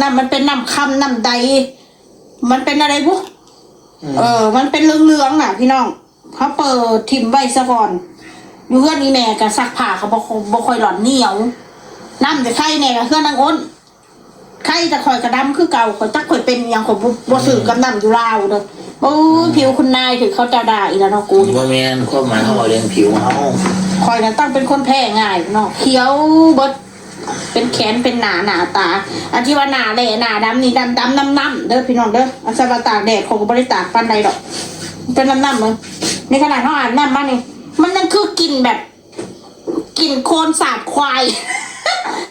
น้ำมันเป็นน้ำคำน้ำใด มันเป็นอะไรบุเออ มันเป็นเหลืองๆน่ะ พี่น้องเขาเปิดทิมไว้ซะก่อนอยู่เพื่อนนี่แม่กับซักผ้าเขาบอกบ่ค่อยหลอนเหนียวน้ำจะไข่แน่กับเพื่อนนางอ้นไข่จะคอยกระดำคือเก่าคอยจักคอยเป็นอหยังคอยบ่บ่สื่อกับน้ำอยู่ลาวเลยโอ้ยผิวคุณนายถือเขาจะด่าอีแล้วเนาะกูบ่แม่นความหมายเขาบอกเรื่องผิวเฮาคอยนั้นต้องเป็นคนแพ้ง่ายเนาะเขียวบด เป็นแขนเป็นหนาหนาตา อันที่ว่าหนาแหล่หนาดำนี่ดำดำน้ำน้ำเด้อพี่น้องเด้ออันสบาตากแดดคงบริตากปันใดดอก เป็นน้ำน้ำเลยในขนาดเขาอ่านน้ำมานี่มันนั่นคือกลิ่นแบบกลิ่นโคลนสาบควาย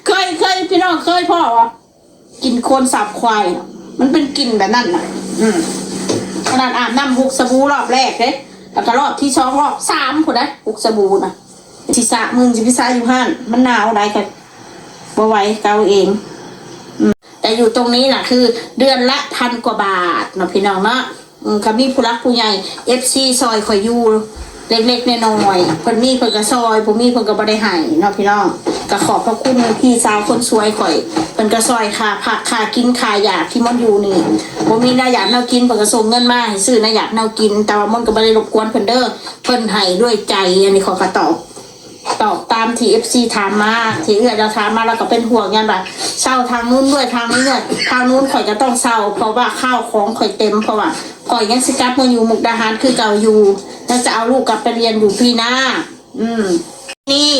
เคยเคยพี่น้องเคยพ่อวะกลิ่นโคลนสาบควายมันเป็นกลิ่นแบบนั้นน่ะ อืมขนาดอาบน้ำหุกสบู่รอบแรกเด้แล้วก็รอบที่สองรอบสามผู้ใดหุกสบู่นะทิสะมึงจิพิซาอยู่ห้านมันหนาวได้กัน บ่ไหวเกาเองแต่อยู่ตรงนี้นะคือ เดือนละพันกว่าบาทเนาะพี่น้องเนาะอืมก็มีผู้รักผู้ใหญ่เอฟซีซอยข่อยอยู่เล็กๆน้อยๆเพิ่นมีเพิ่นก็ซอยผมมีเพิ่นก็บ่ได้ให้เนาะพี่น้องก็ขอบพระคุณพี่สาวคนสวยข่อยเพิ่นก็ซอยค่าผักค่ากินค่ายาที่มันอยู่นี่บ่มีนาอยากแนวกินเพิ่นก็ส่งเงินมาให้ซื้อนาอยากแนวกิน แต่ว่ามันก็บ่ได้รบกวนเพิ่นเด้อเพิ่นให้ด้วยใจอันนี้ขอก็ตอบ ตอบตามที่เอฟซีถามมาที่เอื้อจะถามมาแล้วก็เป็นห่วงยันแบบเศร้าทางนู้นด้วยทางนี้ด้วยทางนู้นข่อยจะต้องเศร้า เพราะว่าข้าวของข่อยเต็มเพราะว่าข่อยยังสิกลับมาอยู่มุกดาหารคือเก่าอยู่แล้วจะเอาลูกกลับไปเรียนอยู่พี่หน้าอืม นี่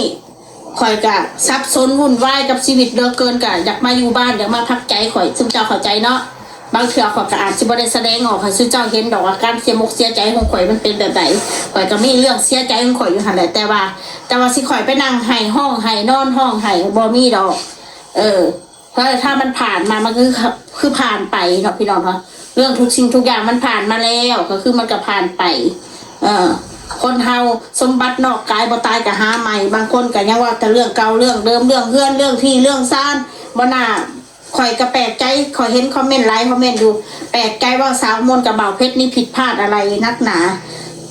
ข่อยกะซับซ้อนวุ่นวายกับชีวิตเหลือเกินกะอยากมาอยู่บ้านอยากมาพักใจข่อยซึ่งเจ้าเข้าใจเนาะ บางเถื่อข่อยก็อาจจะบ่ได้แสดงออกให้ซึ่งเจ้าเห็นดอกว่าการเสียมกเสียใจของข่อยมันเป็นแบบไหนข่อยก็มีเรื่องเสียใจของข่อยอยู่หันแหละแต่ว่า แต่ว่าสิข่อยไปนั่งไห้ห้องไห้นอนห้องไห้บ่มีดอก เออ เพราะถ้ามันผ่านมามันคือคือผ่านไปเนาะพี่น้องเนาะเรื่องทุกสิ่งทุกอย่างมันผ่านมาแล้วก็คือมันก็ผ่านไป เออคนเฮาสมบัตินอกกายบ่ตายก็หาใหม่ บางคนก็ยังว่าแต่เรื่องเก่าเรื่องเดิมเรื่องเพื่อนเรื่องที่เรื่องซ่านบ่น่า ข่อยก็แปลกใจข่อยเห็นคอมเมนต์ไลน์คอมเมนต์ดูแปลกใจว่าสาวมนต์กับบ่าวเพชรนี่ผิดพลาดอะไรนักหนา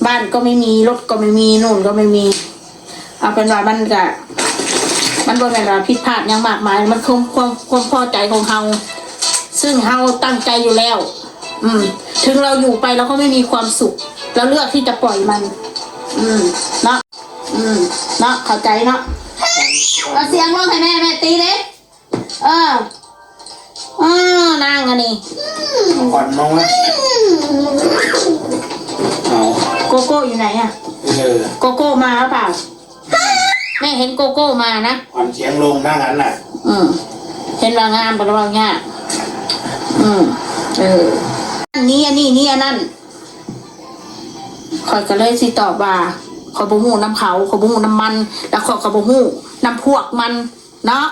บ้านก็ไม่มีรถก็ไม่มีนู่นก็ไม่มีเอาเป็นว่ามันก็มันบ่แม่นว่าผิดพลาดหยังมากมาย มันคงความความพอใจของเฮาซึ่งเฮาตั้งใจอยู่แล้ว อืม ถึงเราอยู่ไปเราก็ไม่มีความสุขเราเลือกที่จะปล่อยมัน อืมเนาะอืมเนาะเข้าใจเนาะเอาเสียงร้องให้แม่แม่ตีเด้เออเออนางอันนี้ก่อนมองว่าเอาโกโก้อยู่ไหนอะเออโกโก้มาหรือเปล่าแม่เห็นโกโก้มานะก่อนเสียงลงถ้างั้นน่ะอืมเห็นว่างามบรว่างามอืมเอออันนี้อันนี้นี่อันนั้นคอยก็เลยสิตอบว่าขอยบ่ฮู้น้ำเขาขอยบ่ฮู้น้ำมัน แล้วขอยก็บ่ฮู้น้ำพวกมัน เนาะ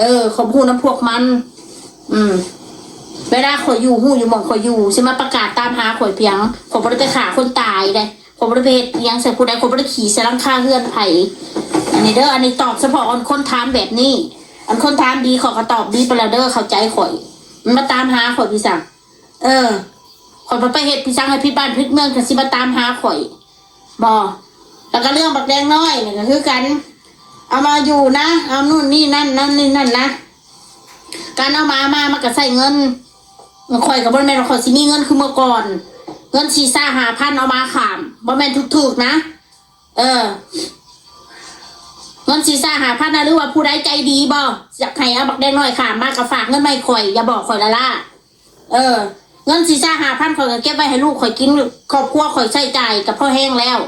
เออขอยบ่ฮู้น้ำพวกมัน อืม เวลาข่อยอยู่หู้อยู่หมองข่อยอยู่สิมาประกาศตามหาข่อยเพียงข่อยบ่ได้ไปฆ่าคนตายเลยข่อยบ่ได้ไปเฮ็ดอิหยังใส่ผู้ใดข่อยบ่ได้ขี่ใส่ลังคาเฮือนไผ่อันนี้เด้ออันนี้ตอบเฉพาะอันคนถามแบบนี้ อันคนถามดีขอยก็ตอบดีไปแล้วเด้อเข้าใจข่อย มันมาตามหาข่อยพี่สังเออข่อยบ่ไปเฮ็ดพี่สังให้พี่บ้านพี่เมืองก็สิมาตามหาข่อยบ่แล้วก็เรื่องบักแดงน้อยนี่ก็คือกัน เอามาอยู่นะ เอานู่นนี่นั่นนั่นนี่นั่นนะ การเอามามามันก็ใส่เงินข่อยกับบนแมนข่อยสิมีเงินคือเมื่อก่อน เงินชีซ่าหาพันเอามาขามบ่แมนถูกๆนะ เออ เงินชีซ่าหาพันนะหรือว่าผู้ใดใจดีบ่อยากให้เอาบักแดงหน้อยขามมากับฝากเงินไม่ข่อยอย่าบอกข่อยละล่ะเออ เงินชีซ่าหาพันข่อยก็เก็บไว้ให้ลูกข่อยกินครอบครัวข่อยใช้จ่ายกับพ่อแห้งแล้ว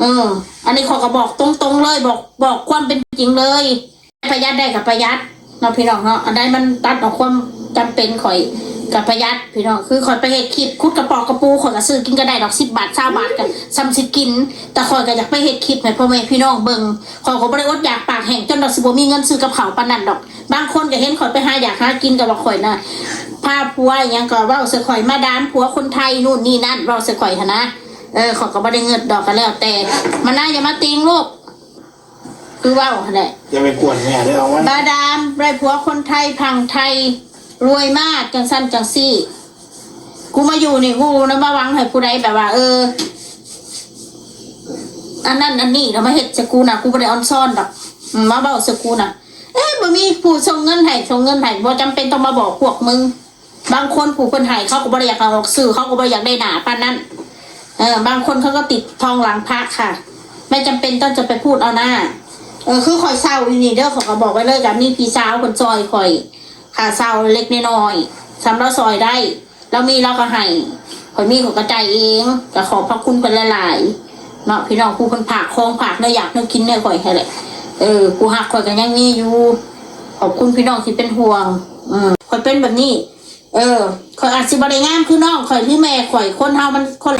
เอออันนี้ขอยก็บอกตรงๆเลย บอกบอกความเป็นจริงเลยประหยัดได้กับประหยัด เนาะพี่น้องเนาะอันใดมันตัดออกความจำเป็นข่อยกับประหยัดพี่น้องคือข่อยไปเฮ็ดคลิปคุดกระปอกกระปูข่อยก็ซื้อกินก็ได้ดอกสิบบาทเช้าบาทกันซ้ำสิกิน แต่ข่อยก็อยากไปเฮ็ดคลิปให้พ่อแม่พี่น้องเบิ่งข่อยก็บ่ได้อดอยากปากแห้งจนดอกสิบมีเงินซื้อกับข้าปนันดอก บางคนก็เห็นข่อยไปหาอยากหากินก็ว่าข่อยน่ะพาผัวอหยังก็ว้าใส่ข่อยมาดามผัวคนไทยนู่นนี่นั่นเว้าใส่ข่อยนะเออข่อยก็บ่ได้เงินดอกก็แล้วแต่มันน่าอย่ามาติงลูก คือเว้าหั่นแหละจะไปกวนแม่ได้เอาวันบาดามไรผัวคนไทยพังไทย รวยมากจังสั้นจังซี่ กูมาอยู่นี่กูนะมาหวังให้ผู้ใดแบบว่า เอออันนั้นอันนี้เรามาเฮ็ดสกูนะกูไม่ได้ออนซ่อนดอกอืมมาเบ้าสกูนะเอ้ยบ่มีผู้ส่งเงินให้ส่งเงินให้บ่จำเป็นต้องมาบอกพวกมึง บางคนผู้คนให้เขาก็บ่ได้อยากเอาออกสื่อเขาก็บ่ได้อยากได้หนาปานนั้นเออบางคนเขาก็ติดทองหลังพระค่ะ ไม่จำเป็นต้องจะไปพูดเอาหน้า เออคือคอยเศร้าอีนี่เด้อเขาก็บอกไว้เลยกับนี่พี่สาวคนซอยคอยค่าเศร้าเล็กน้อยสำหรับซอยได้เรามีเราก็ให้คอยมีของกระจายเองก็ขอพระคุณเป็นหลายๆเนาะพี่น้องผู้คนผักคลองผักเนื้ออยากเนื้อกินเนื้อคอยให้แหละเออกูหักคอยกันยังมีอยู่ขอบคุณพี่น้องที่เป็นห่วง อืมคอยเป็นแบบนี้ เออคอยอาจสิบริงามคือน้องคอยที่แม่คอยคนเฮามันคน